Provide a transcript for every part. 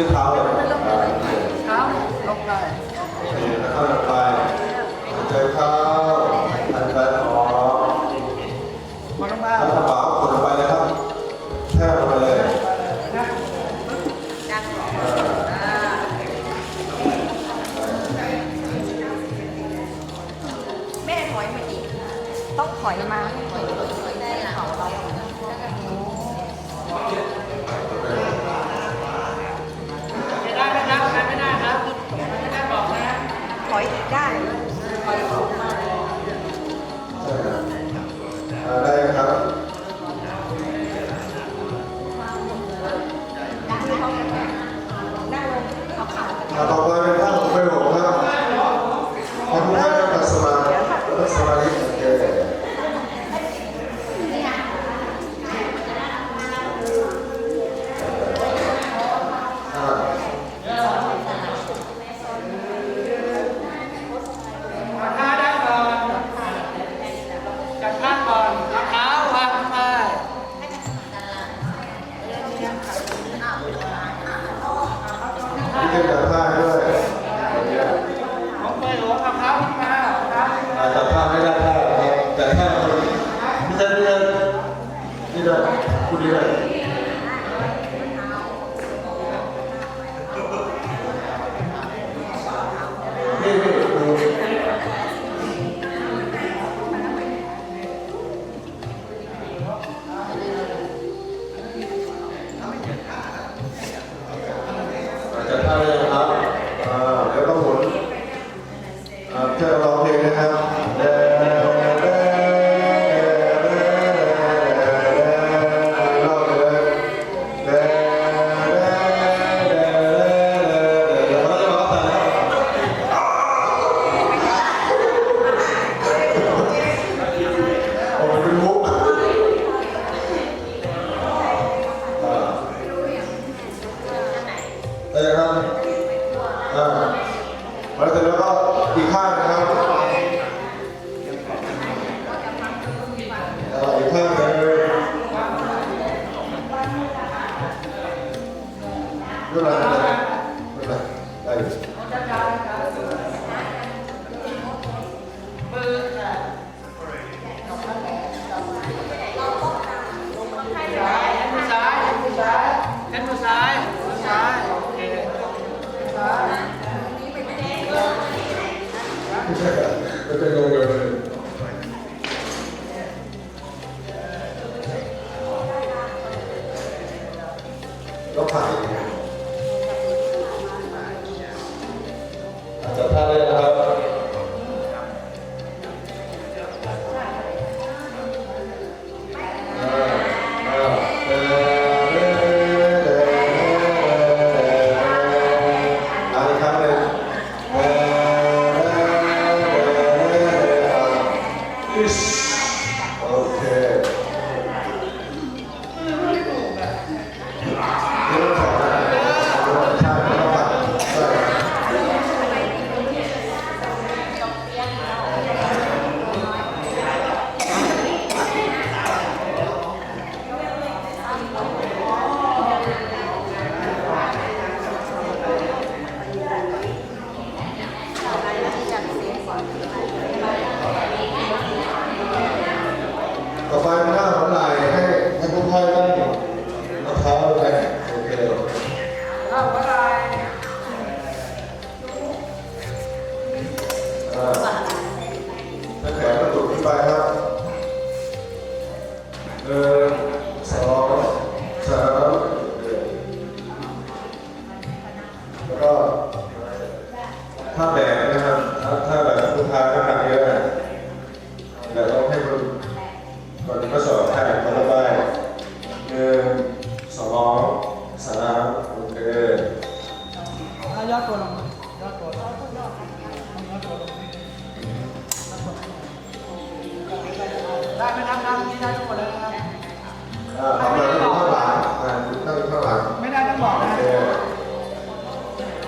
ยืดเท้า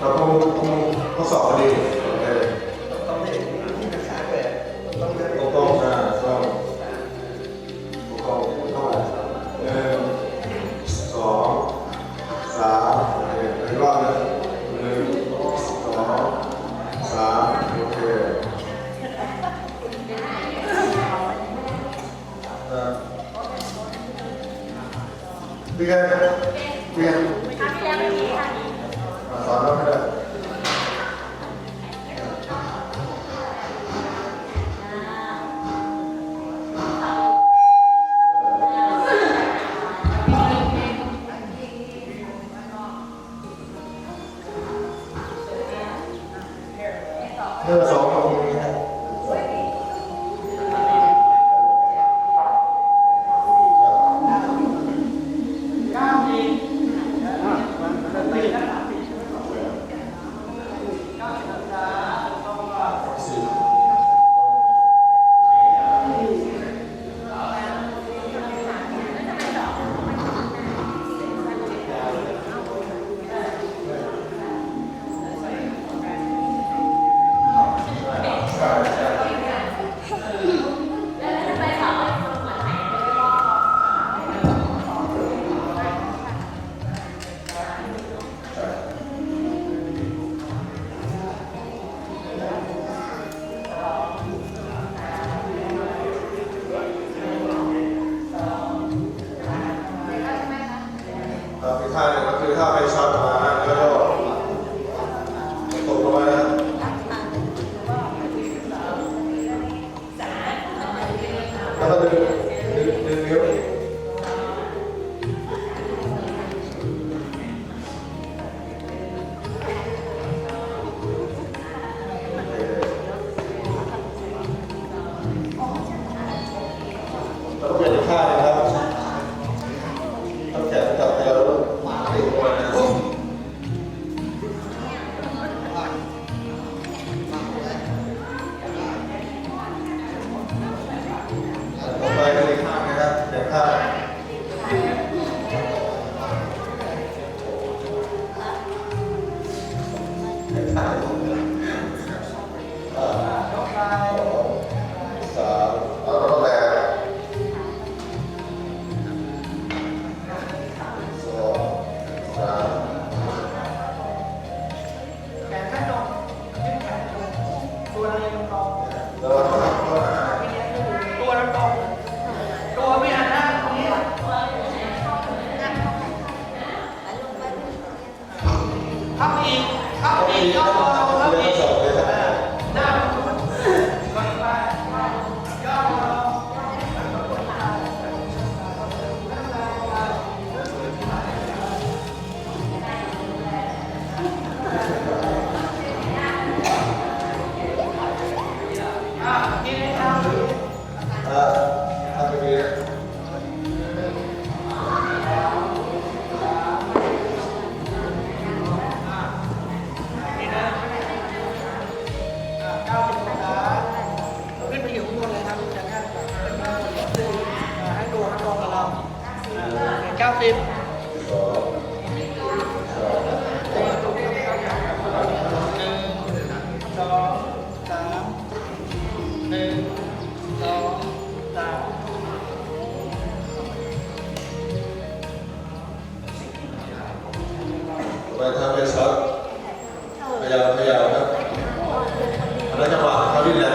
เราต้องต้องทดสอบดีโอเคต้องเด็กที่เป็นสายแต้องเด็กถูกต้องต้องต้องต้องหนึ่งสองสามโอเคอีกรอบนึงหนึ่งสองสามโอเคเรียนเรียนครั้งที่แล้วไม่มีครั้งนี้ สอนแล้เออสอง What I am about. tim Bài thao về sớm Bây giờ, bây giờ Nó cho bạn, nó đi lên